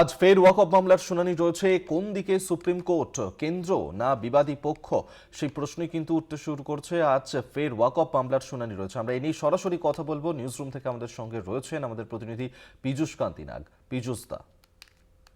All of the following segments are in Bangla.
আজ ফের ওয়াকফ মামলার শুনানি রয়েছে। কোন দিকে সুপ্রিম কোর্ট? কেন্দ্র না বিবাদী পক্ষ? সেই প্রশ্নই কিন্তু উঠতে শুরু করছে। আজ ফের ওয়াকফ মামলার শুনানি রয়েছে। আমরা এই নিয়ে সরাসরি কথা বলব। নিউজ রুম থেকে আমাদের সঙ্গে রয়েছেন আমাদের প্রতিনিধি পীযূষ কান্তি নাগ পীযূষ দা।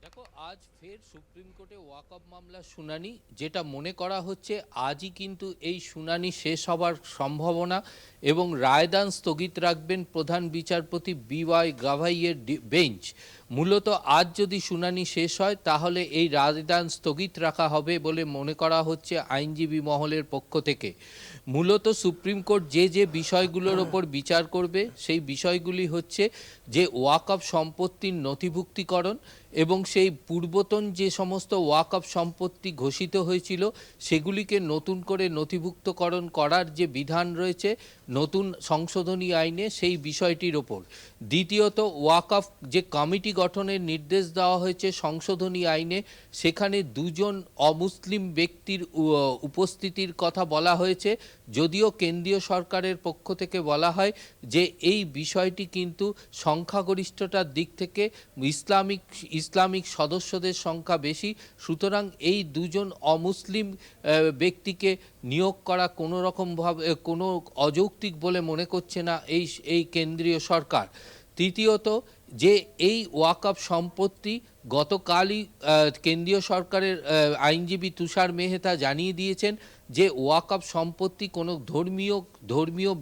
দেখো, আজ ফের সুপ্রিম কোর্টে ওয়াকআপ মামলার শুনানি। যেটা মনে করা হচ্ছে, আজই কিন্তু এই শুনানি শেষ হবার সম্ভাবনা এবং রায়দান স্থগিত রাখবেন প্রধান বিচারপতি বিওয়াই গাভাইয়ের বেঞ্চ। মূলত আজ যদি শুনানি শেষ হয়, তাহলে এই রায়দান স্থগিত রাখা হবে বলে মনে করা হচ্ছে আইনজীবী মহলের পক্ষ থেকে। মূলত সুপ্রিম কোর্ট যে যে বিষয়গুলোর ওপর বিচার করবে, সেই বিষয়গুলি হচ্ছে যে ওয়াকআপ সম্পত্তির নথিভুক্তিকরণ এবং সেই পূর্বতন যে সমস্ত ওয়াকআপ সম্পত্তি ঘোষিত হয়েছিল, সেগুলিকে নতুন করে নথিভুক্তকরণ করার যে বিধান রয়েছে নতুন সংশোধনী আইনে সেই বিষয়টির ওপর। দ্বিতীয়ত, ওয়াকআপ যে কমিটি গঠনের নির্দেশ দেওয়া হয়েছে সংশোধনী আইনে। সেখানে দুজন অমুসলিম ব্যক্তির উপস্থিতির কথা বলা হয়েছে। যদিও কেন্দ্রীয় সরকারের পক্ষ থেকে বলা হয় যে এই বিষয়টি কিন্তু সংখ্যাগরিষ্ঠতার দিক থেকে ইসলামিক ইসলামিক সদস্যদের সংখ্যা বেশি। সুতরাং এই দুজন অমুসলিম ব্যক্তিকে নিয়োগ করা কোনো রকমভাবে কোনো অযৌক্তিক বলে মনে করছে না এই এই কেন্দ্রীয় সরকার। তৃতীয়ত যে এই ওয়াকআপ সম্পত্তি গতকালই কেন্দ্রীয় সরকারের আইনজীবী তুষার মেহতা জানিয়ে দিয়েছেন যে ওয়াকআপ সম্পত্তি কোনো ধর্মীয় ধর্মীয়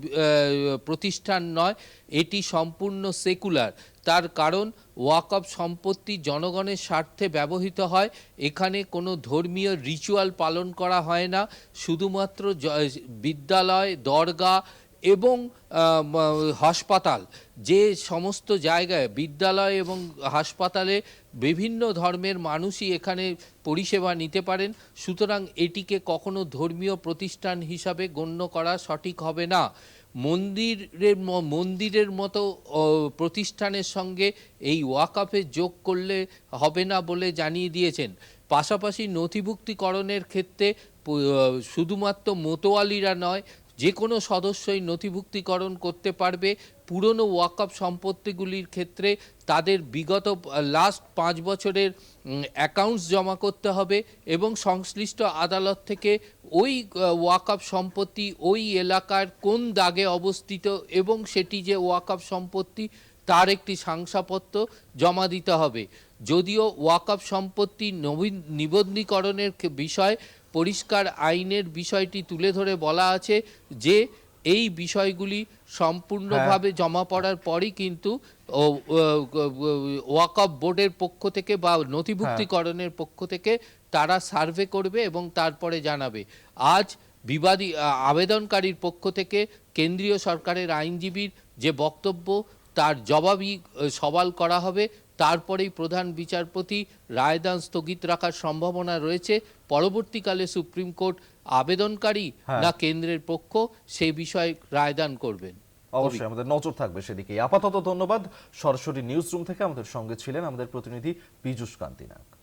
প্রতিষ্ঠান নয়, এটি সম্পূর্ণ সেকুলার। তার কারণ, ওয়াকআপ সম্পত্তি জনগণের স্বার্থে ব্যবহৃত হয়, এখানে কোনো ধর্মীয় রিচুয়াল পালন করা হয় না, শুধুমাত্র বিদ্যালয় দরগা এবং হাসপাতাল, যে সমস্ত জায়গায়, বিদ্যালয় এবং হাসপাতালে বিভিন্ন ধর্মের মানুষই এখানে পরিষেবা নিতে পারেন, সুতরাং এটিকে কখনো ধর্মীয় প্রতিষ্ঠান হিসাবে গণ্য করা সঠিক হবে না। মন্দিরের মন্দিরের মতো প্রতিষ্ঠানের সঙ্গে এই ওয়াকাফে যোগ করলে হবে না বলে জানিয়ে দিয়েছেন। পাশাপাশি নথিভুক্তিকরণের ক্ষেত্রে শুধুমাত্র মোতোয়ালিরা নয় যে কোনো সদস্যই নথিভুক্তিকরণ করতে পারবে। পুরনো ওয়াকআপ সম্পত্তিগুলির ক্ষেত্রে তাদের বিগত লাস্ট পাঁচ বছরের অ্যাকাউন্টস জমা করতে হবে এবং সংশ্লিষ্ট আদালত থেকে ওই ওয়াকআপ সম্পত্তি ওই এলাকার কোন দাগে অবস্থিত এবং সেটি যে ওয়াকআপ সম্পত্তি তার একটি শংসাপত্র জমা দিতে হবে। যদিও ওয়াকআপ সম্পত্তি নবীন, নিবন্ধীকরণের বিষয় পরিষ্কার আইনের বিষয়টি তুলে ধরে বলা আছে যে এই বিষয়গুলি সম্পূর্ণভাবে জমা পড়ার পরই কিন্তু ওয়াকআপ বোর্ডের পক্ষ থেকে বা নথিভুক্তিকরণের পক্ষ থেকে তারা সার্ভে করবে এবং তারপরে জানাবে। আজ বিবাদী আবেদনকারীর পক্ষ থেকে কেন্দ্রীয় সরকারের আইনজীবীর যে বক্তব্য তার জবাবই সওয়াল করা হবে। তারপরেই প্রধান বিচারপতি রায়দান স্থগিত রাখার সম্ভাবনা রয়েছে। পরবর্তীকালে সুপ্রিম কোর্ট আবেদনকারী হ্যাঁ। না কেন্দ্রের পক্ষ সে বিষয়ে রায়দান করবেন। অবশ্যই আমাদের নজর থাকবে সেদিকে আপাতত ধন্যবাদ। সরাসরি নিউজ রুম থেকে আমাদের সঙ্গে ছিলেন আমাদের প্রতিনিধি পীযুষ কান্তি নাগ